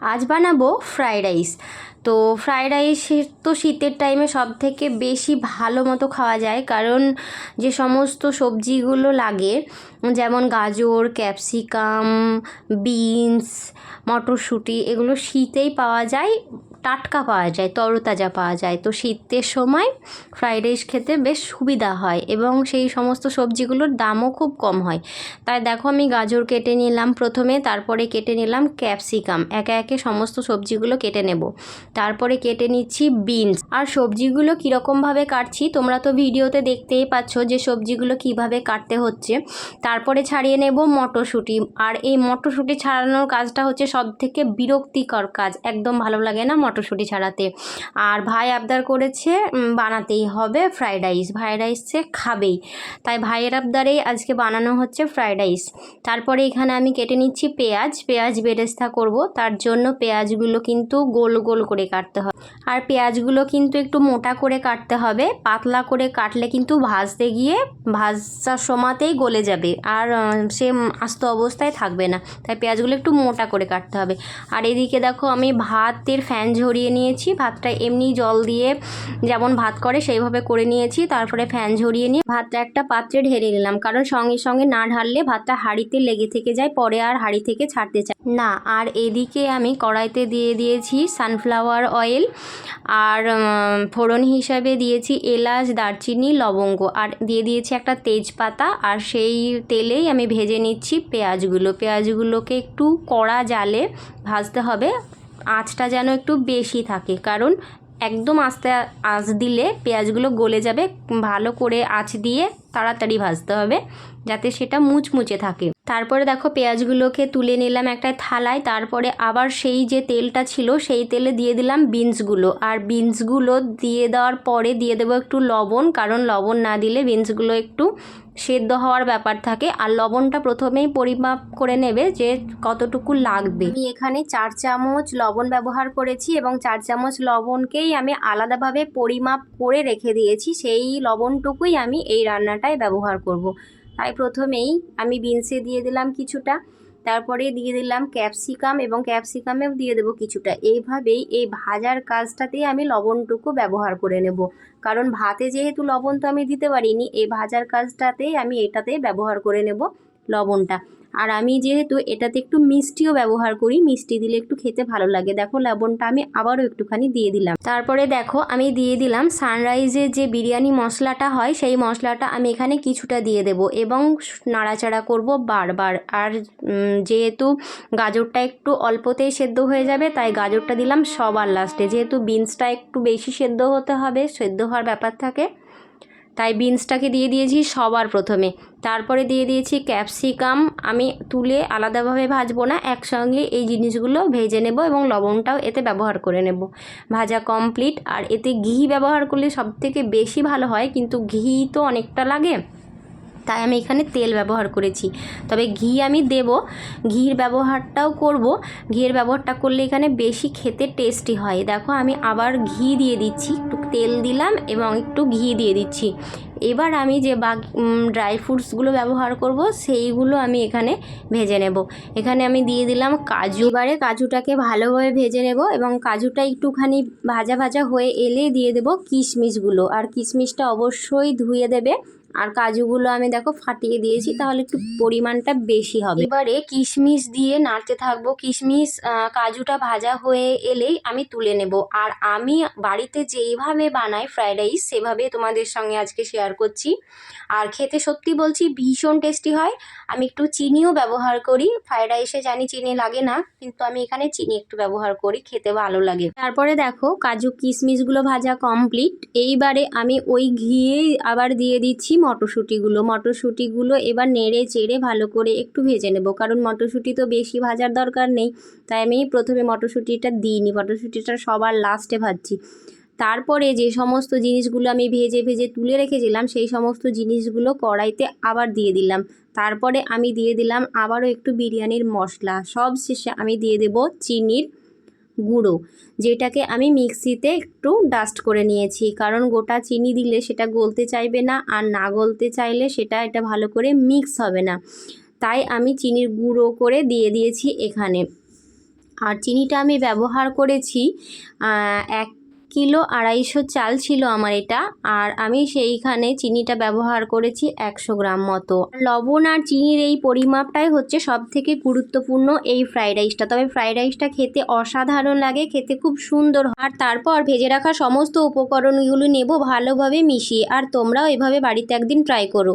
আজ বানাবো fried rice তো ফ্রায়েড রাইস তো শীতের টাইমে সব থেকে বেশি ভালো মতো খাওয়া যায়। কারণ যে সমস্ত সবজিগুলো লাগে, যেমন গাজর ক্যাপসিকাম বিনস মটরশুঁটি, এগুলো শীতেই পাওয়া যায়। টাটকা পাওয়া যায়, তরতাজা পাওয়া যায়। তো শীতের সময় ফ্রাইড রাইস খেতে বেশ সুবিধা হয় এবং সেই সমস্ত সবজিগুলোর দামও খুব কম হয়। তাই দেখো আমি গাজর কেটে নিলাম প্রথমে, তারপরে কেটে নিলাম ক্যাপসিকাম একে একে সমস্ত সবজিগুলো কেটে নেব। তারপরে কেটে নিচ্ছি বিনস আর সবজিগুলো কীরকমভাবে কাটছি, তোমরা তো ভিডিওতে দেখতেই পাচ্ছ যে সবজিগুলো কীভাবে কাটতে হচ্ছে। তারপরে ছাড়িয়ে নেব মটরশুঁটি। আর এই মটরশুঁটি ছাড়ানোর কাজটা হচ্ছে সব থেকে বিরক্তিকর কাজ। একদম ভালো লাগে না মটরশুঁটি ছাড়াতে। আর ভাই আবদার করেছে বানাতেই হবে ফ্রাইড রাইস। ফ্রাইড রাইস সে খাবেই। তাই ভাইয়ের আবদারেই আজকে বানানো হচ্ছে ফ্রাইড রাইস। তারপরে এখানে আমি কেটে নিচ্ছি পেঁয়াজ। পেঁয়াজ বেরেস্তা করব। তার জন্য পেঁয়াজগুলো কিন্তু গোল গোল করে কাটতে হবে। আর পেঁয়াজগুলো কিন্তু একটু মোটা করে কাটতে হবে। পাতলা করে কাটলে কিন্তু ভাজতে গিয়ে ভাজার সময়তেই গলে যাবে। আর সে আস্ত অবস্থায় থাকবে না। তাই পেঁয়াজগুলো একটু মোটা করে কাটতে হবে। আর এদিকে দেখো আমি ভাতের ফ্যান ঝরিয়ে নিয়েছি। ভাতটা এমনি জল দিয়ে যেমন ভাত করে সেইভাবে করে নিয়েছি। তারপরে ফ্যান ঝরিয়ে নিয়ে ভাতটা একটা পাত্রে ঢেলে নিলাম। কারণ সঙ্গে সঙ্গে না ঢাললে ভাতটা হাঁড়িতে লেগে থেকে যায়, পরে আর হাঁড়ি থেকে ছাড়তে চায় না। আর এদিকে আমি কড়াইতে দিয়ে দিয়েছি সানফ্লাওয়ার অয়েল আর ফোড়ন হিসাবে দিয়েছি এলাচ, দারচিনি, লবঙ্গ। আর দিয়ে দিয়েছি একটা তেজপাতা আর সেই তেলেই আমি ভেজে নিচ্ছি পেঁয়াজগুলো। পেঁয়াজগুলোকে একটু কড়া জালে ভাজতে হবে। আঁচটা যেন একটু বেশি থাকে, কারণ একদম আস্তে আঁচ দিলে পেঁয়াজগুলো গলে যাবে। ভালো করে আঁচ দিয়ে তাড়াতাড়ি ভাজতে হবে যাতে সেটা মুচমুচে থাকে। তারপরে দেখো পেঁয়াজগুলোকে তুলে নিলাম একটা থালায়, তারপরে আবার সেই যে তেলটা ছিল সেই তেলে দিয়ে দিলাম বিনসগুলো। আর বিনসগুলো দিয়ে দেওয়ার পরে দিয়ে দেবো একটু লবণ, কারণ লবণ না দিলে বিনসগুলো একটু সেদ্ধ হওয়ার ব্যাপার থাকে। আর লবণটা প্রথমেই পরিমাপ করে নেবে যে কতটুকু লাগবে। আমি এখানে চার চামচ লবণ ব্যবহার করেছি এবং চার চামচ লবণকেই আমি আলাদাভাবে পরিমাপ করে রেখে দিয়েছি। সেই লবণটুকুই আমি এই রান্নাটায় ব্যবহার করব। তাই প্রথমেই আমি বিনসে দিয়ে দিলাম কিছুটা, তারপরে দিয়ে দিলাম ক্যাপসিকাম এবং ক্যাপসিকামেও দিয়ে দেবো কিছুটা। এইভাবেই এই ভাজার কাজটাতেই আমি লবণটুকু ব্যবহার করে নেব। কারণ ভাতে যেহেতু লবণ তো আমি দিতে পারিনি, এই ভাজার কাজটাতেই আমি এটাতেই ব্যবহার করে নেব লবণটা। আর আমি যেহেতু এটাতে একটু মিষ্টিও ব্যবহার করি, মিষ্টি দিলে একটু খেতে ভালো লাগে। দেখো, লবণটা আমি আবারও একটুখানি দিয়ে দিলাম। তারপরে দেখো, আমি দিয়ে দিলাম সানরাইজের যে বিরিয়ানি মশলাটা হয়, সেই মশলাটা আমি এখানে কিছুটা দিয়ে দেব এবং নাড়াচাড়া করব বারবার। আর যেহেতু গাজরটা একটু অল্পতেই সেদ্ধ হয়ে যাবে, তাই গাজরটা দিলাম সবার লাস্টে যেহেতু বিনসটা একটু বেশি সেদ্ধ হতে হবে, সেদ্ধ হওয়ার ব্যাপার থাকে। তাই বিনসটাকে দিয়ে দিয়েছি সবার প্রথমে। তারপরে দিয়ে দিয়েছি ক্যাপসিকাম। আমি তুলে আলাদাভাবে ভাজবো না, একসঙ্গে এই জিনিসগুলো ভেজে নেব এবং লবণটাও এতে ব্যবহার করে নেব। ভাজা কমপ্লিট। আর এতে ঘি ব্যবহার করলে সবথেকে বেশি ভালো হয়, কিন্তু ঘি তো অনেকটা লাগে। তাই আমি এখানে তেল ব্যবহার করেছি। তবে ঘি আমি দেব। ঘির ব্যবহারটাও করব। ঘিয়ের ব্যবহারটা করলে এখানে বেশি খেতে টেস্টি হয়। দেখো আমি আবার ঘি দিয়ে দিচ্ছি। একটু তেল দিলাম এবং একটু ঘি দিয়ে দিচ্ছি। এবার আমি যে বাকি ড্রাই ফ্রুটসগুলো ব্যবহার করব, সেইগুলো আমি এখানে ভেজে নেব। এখানে আমি দিয়ে দিলাম কাজু। এবারে কাজুটাকে ভালোভাবে ভেজে নেব এবং কাজুটা একটুখানি ভাজা ভাজা হয়ে এলে দিয়ে দেব কিশমিশগুলো। আর কিশমিশটা অবশ্যই ধুয়ে দেবে। আর কাজুগুলো আমি দেখো ফাটিয়ে দিয়েছি, তাহলে একটু পরিমাণটা বেশি হবে। এবারে কিশমিশ দিয়ে নাড়তে থাকব। কিশমিশ কাজুটা ভাজা হয়ে এলেই আমি তুলে নেব। আর আমি বাড়িতে যেইভাবে বানাই ফ্রাইড রাইস, সেভাবে তোমাদের সঙ্গে আজকে শেয়ার করছি। আর খেতে সত্যি বলছি ভীষণ টেস্টি হয়। আমি একটু চিনিও ব্যবহার করি। ফ্রাইড রাইসে জানি চিনি লাগে না, কিন্তু আমি এখানে চিনি একটু ব্যবহার করি, খেতে ভালো লাগে। তারপরে দেখো কাজু কিশমিশগুলো ভাজা কমপ্লিট এইবারে আমি ওই ঘিয়েই আবার দিয়ে দিচ্ছি মটরশুঁটিগুলো। মটরশুঁটিগুলো এবার নেড়ে চেড়ে ভালো করে একটু ভেজে নেব। কারণ মটরশুঁটি তো বেশি ভাজার দরকার নেই। তাই আমি প্রথমে মটরশুঁটিটা দিইনি মটরশুঁটিটা সবার লাস্টে ভাজছি। তারপরে যে সমস্ত জিনিসগুলো আমি ভেজে ভেজে তুলে রেখেছিলাম, সেই সমস্ত জিনিসগুলো কড়াইতে আবার দিয়ে দিলাম। তারপরে আমি দিয়ে দিলাম আবারও একটু বিরিয়ানির মশলা। সব শেষে আমি দিয়ে দেব চিনির গুঁড়ো, যেটাকে আমি মিক্সিতে একটু ডাস্ট করে নিয়েছি। কারণ গোটা চিনি দিলে সেটা গলতে চাইবে না, আর না গলতে চাইলে সেটা এটা ভালো করে মিক্স হবে না। তাই আমি চিনির গুঁড়ো করে দিয়ে দিয়েছি এখানে। আর চিনিটা আমি ব্যবহার করেছি এক কিলো আড়াইশো চাল ছিল আমার এটা, আর আমি সেইখানে চিনিটা ব্যবহার করেছি একশো গ্রাম মতো। লবণ আর চিনির এই পরিমাপটাই হচ্ছে সব থেকে গুরুত্বপূর্ণ এই ফ্রাইড রাইসটা। তবে ফ্রাইড রাইসটা খেতে অসাধারণ লাগে, খেতে খুব সুন্দর। আর তারপর ভেজে রাখা সমস্ত উপকরণগুলো নেব ভালোভাবে মিশিয়ে, আর তোমরাও এভাবে বাড়িতে একদিন ট্রাই করো।